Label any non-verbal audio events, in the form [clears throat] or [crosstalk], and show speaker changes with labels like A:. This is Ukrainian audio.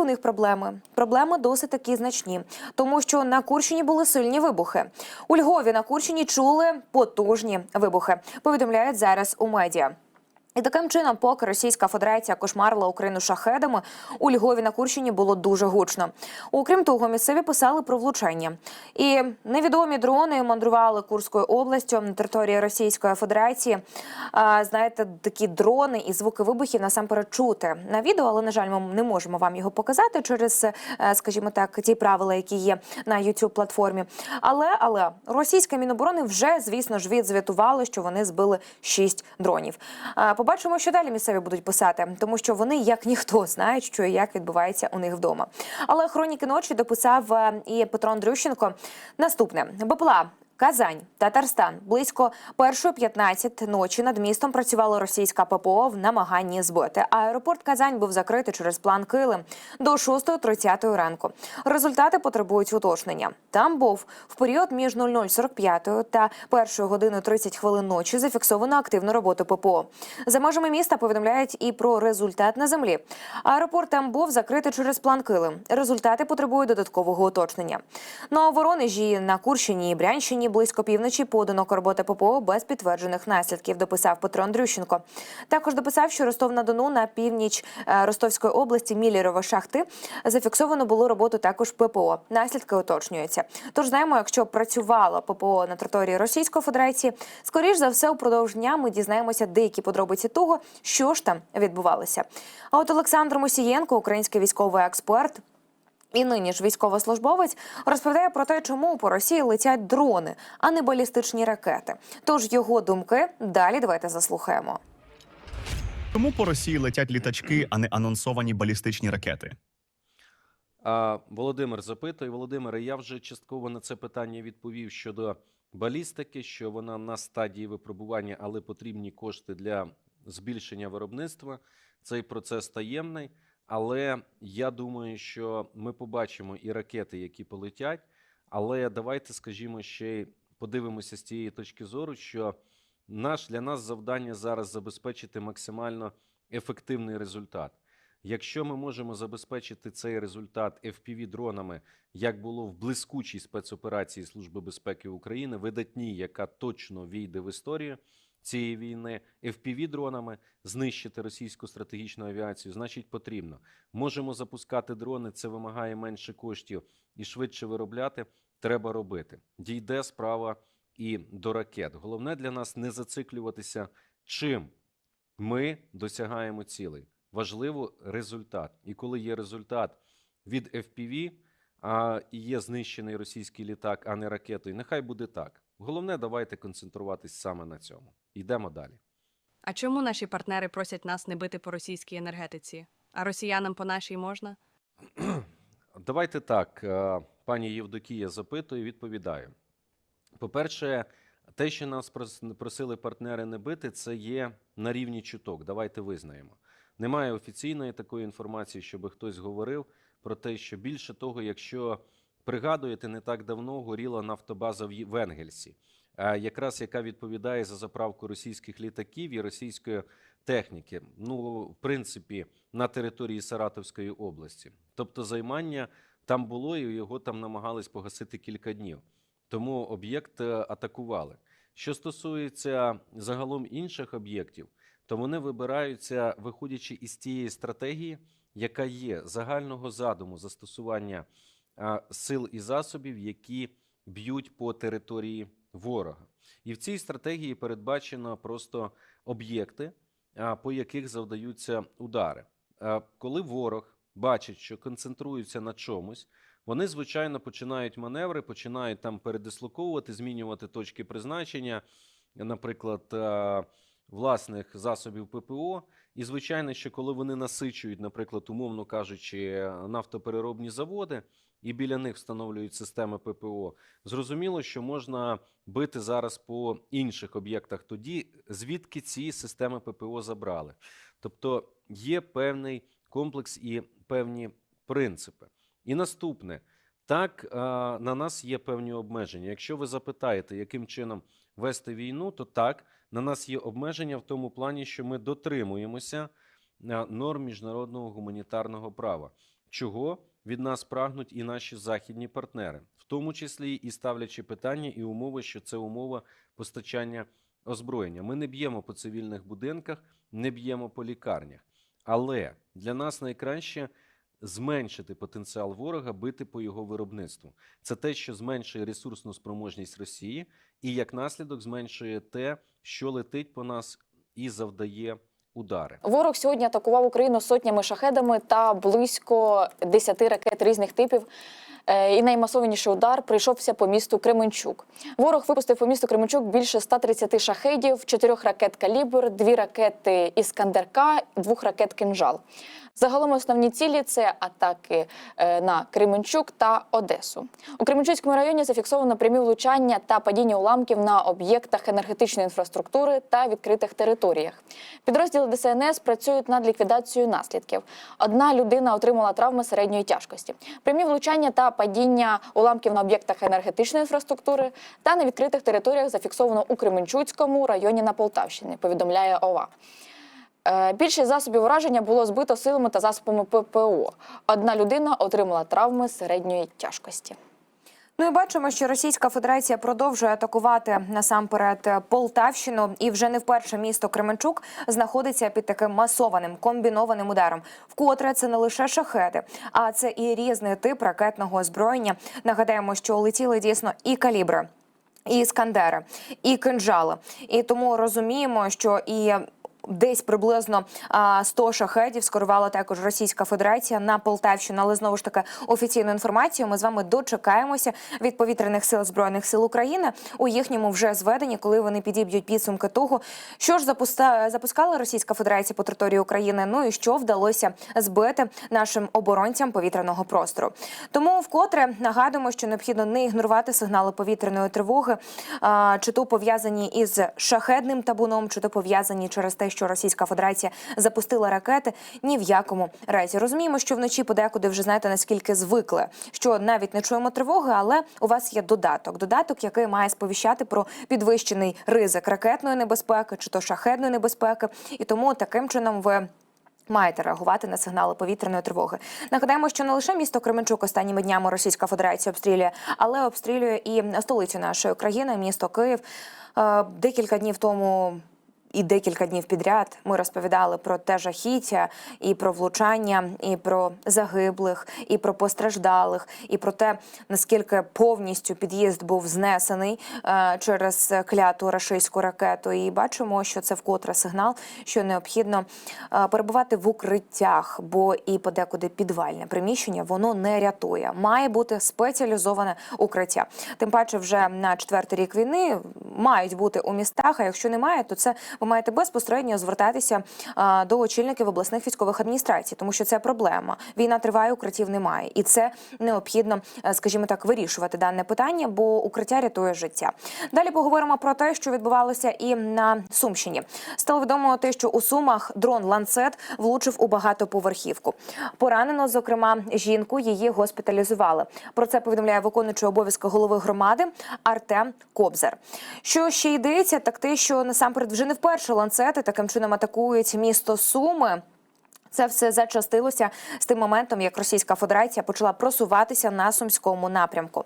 A: у них проблеми. Проблеми досить такі значні, тому що на Курщині були сильні вибухи. У Львові на Курщині чули потужні вибухи. Повідомляють зараз у медіа. І таким чином, поки Російська Федерація кошмарила Україну шахедами, у Львові на Курщині було дуже гучно. Окрім того, місцеві писали про влучання. І невідомі дрони мандрували Курською областю на території Російської Федерації. А, знаєте, такі дрони і звуки вибухів насамперед чути на відео, але на жаль, ми не можемо вам його показати через, е, скажімо так, ті правила, які є на youtube платформі. Але але російське міноборони вже, звісно ж, відзвітувало, що вони збили шість дронів. Побачимо, що далі місцеві будуть писати, тому що вони, як ніхто, знають, що і як відбувається у них вдома. Але хроніки ночі дописав е, і Петро Андрющенко. Наступне БПЛА. Казань, Татарстан близько 1.15 ночі над містом працювала російська ППО в намаганні збити. Аеропорт Казань був закритий через план Килим до 6.30 ранку. Результати потребують уточнення. Там був в період між 00.45 та 1 годиною 30 хвилин ночі зафіксовано активну роботу ППО. За межами міста повідомляють і про результат на землі. Аеропорт там був закритий через план Килим. Результати потребують додаткового уточнення. А у Воронежі на Курщині і Брянщині близько півночі подано роботи ППО без підтверджених наслідків. Дописав Петро Андрющенко. Також дописав, що Ростов на Дону на північ е, Ростовської області Мілєрова шахти зафіксовано було роботу також ППО. Наслідки уточнюються. Тож знаємо, якщо працювало ППО на території Російської Федерації, скоріш за все, упродовж дня ми дізнаємося деякі подробиці того, що ж там відбувалося. А от Олександр Мусієнко, український військовий експерт. І нині ж військовослужбовець розповідає про те, чому по Росії летять дрони, а не балістичні ракети. Тож його думки далі давайте заслухаємо.
B: Тому по Росії летять літачки, а не анонсовані балістичні ракети.
C: А Володимир запитує, Володимире, я вже частково на це питання відповів щодо балістики, що вона на стадії випробування, але потрібні кошти для збільшення виробництва. Цей процес таємний. Але я думаю, що ми побачимо і ракети, які полетять. Але давайте, скажімо, ще й подивимося з тієї точки зору, що наш для нас завдання зараз забезпечити максимально ефективний результат. Якщо ми можемо забезпечити цей результат fpv дронами, як було в блискучій спецоперації Служби безпеки України, видатній, яка точно війде в історію цієї війни, fpv дронами знищити російську стратегічну авіацію, значить потрібно. Можемо запускати дрони, це вимагає менше коштів і швидше виробляти. Треба робити. Дійде справа і до ракет. Головне для нас не зациклюватися, чим ми досягаємо цілей. Важливо результат. І коли є результат від FPV, а є знищений російський літак, а не ракетою, нехай буде так. Головне, давайте концентруватись саме на цьому. Йдемо далі.
D: А чому наші партнери просять нас не бити по російській енергетиці? А росіянам по нашій можна? [clears throat]
C: Давайте так, е, пані Євдокія запитує, відповідаю. По-перше, те, що нас просили партнери не бити, це є на рівні чуток. Давайте визнаємо. Немає офіційної такої інформації, щоб хтось говорив про те, що більше того, якщо пригадуєте, не так давно горіла нафтобаза в Енгельсі, е, якраз яка відповідає за заправку російських літаків і російської техніки. Ну, в принципі, на території Саратовської області. Тобто займання там було, і його там намагались погасити кілька днів. Тому об'єкт е, атакували. Що стосується загалом інших об'єктів, то вони вибираються, виходячи із тієї стратегії, яка є загального задуму застосування сил і засобів, які б'ють по території ворога. І в цій стратегії передбачено просто об'єкти, по яких завдаються удари. Коли ворог бачить, що концентрується на чомусь, вони, звичайно, починають маневри, починають там передислоковувати, змінювати точки призначення, наприклад, власних засобів ППО. І, звичайно, що коли вони насичують, наприклад, умовно кажучи, нафтопереробні заводи, і біля них встановлюють системи ППО, зрозуміло, що можна бити зараз по інших об'єктах тоді, звідки ці системи ППО забрали. Тобто є певний комплекс і певні принципи. І наступне, так, е, на нас є певні обмеження. Якщо ви запитаєте, яким чином вести війну, то так, на нас є обмеження в тому плані, що ми дотримуємося е, норм міжнародного гуманітарного права. чого від нас прагнуть і наші західні партнери, в тому числі і ставлячи питання і умови, що це умова постачання озброєння. Ми не б'ємо по цивільних будинках, не б'ємо по лікарнях. Але для нас найкраще зменшити потенціал ворога, бити по його виробництву. Це те, що зменшує ресурсну спроможність Росії, і як наслідок зменшує те, що летить по нас і завдає удари.
E: Ворог сьогодні атакував Україну сотнями шахедами та близько 10 ракет різних типів. Е, І наймасованіший удар прийшовся по місту Кременчук. Ворог випустив по місту Кременчук більше 130 шахедів, 4 ракет калібр, 2 ракети Іскандер-К, 2 ракет Кинжал. Загалом основні цілі це атаки е, на Кременчук та Одесу. У Кременчуцькому районі зафіксовано прямі влучання та падіння уламків на об'єктах енергетичної інфраструктури та відкритих територіях. Підрозділи ДСНС працюють над ліквідацією наслідків. Одна людина отримала травми середньої тяжкості. Прямі влучання та падіння уламків на об'єктах енергетичної інфраструктури та на відкритих територіях зафіксовано у Кременчуцькому районі на Полтавщині. Повідомляє ОВА. Е, Більшість засобів ураження було збито силами та засобами ППО. Одна людина отримала травми середньої тяжкості.
A: Ну і бачимо, що Російська Федерація продовжує атакувати насамперед Полтавщину, і вже не вперше місто Кременчук знаходиться під таким масованим комбінованим ударом. Вкотре це не лише шахеди, а це і різний тип ракетного озброєння. Нагадаємо, що летіли дійсно і калібри. І іскандери, і кинжали, і тому розуміємо, що і десь приблизно а, 100 шахедів скерувала також Російська Федерація на Полтавщину. Але знову ж таки офіційну інформацію ми з вами дочекаємося від повітряних сил збройних сил України у їхньому вже зведенні, коли вони підіб'ють підсумки того, що ж запускала Російська Федерація по території України. Ну і що вдалося збити нашим оборонцям повітряного простору. Тому вкотре нагадуємо, що необхідно не ігнорувати сигнали повітряної тривоги, чи то пов'язані із шахедним табуном, чи то пов'язані через те, що Російська Федерація запустила ракети. Ні в якому разі розуміємо, що вночі подекуди вже знаєте наскільки звикли, що навіть не чуємо тривоги, але у вас є додаток. Додаток, який має сповіщати про підвищений ризик ракетної небезпеки чи то шахедної небезпеки, і тому таким чином ви. Маєте реагувати на сигнали повітряної тривоги. Нагадаємо, що не лише місто Кременчук останніми днями Російська Федерація обстрілює, але обстрілює і столицю нашої країни, місто Київ. Е, Декілька днів тому. І декілька днів підряд ми розповідали про те жахіття, і про влучання, і про загиблих, і про постраждалих, і про те, наскільки повністю під'їзд був знесений е, через кляту рашистську ракету. І бачимо, що це вкотре сигнал, що необхідно е, перебувати в укриттях, бо і подекуди підвальне приміщення воно не рятує. Має бути спеціалізоване укриття. Тим паче, вже на четвертий рік війни мають бути у містах. А якщо немає, то це ви маєте безпосередньо звертатися до очільників обласних військових адміністрацій, тому що це проблема. Війна триває, укриттів немає, і це необхідно, е, скажімо так, вирішувати дане питання, бо укриття рятує життя. Далі поговоримо про те, що відбувалося і на Сумщині. Стало відомо те, що у Сумах дрон ланцет влучив у багатоповерхівку. Поранено, зокрема, жінку її госпіталізували. Про це повідомляє виконуючий обов'язки голови громади Артем Кобзар. Що ще йдеться, так те, що насамперед вже не вперше ланцети таким чином атакують місто Суми. Це все зачастилося з тим моментом, як Російська Федерація почала просуватися на сумському напрямку.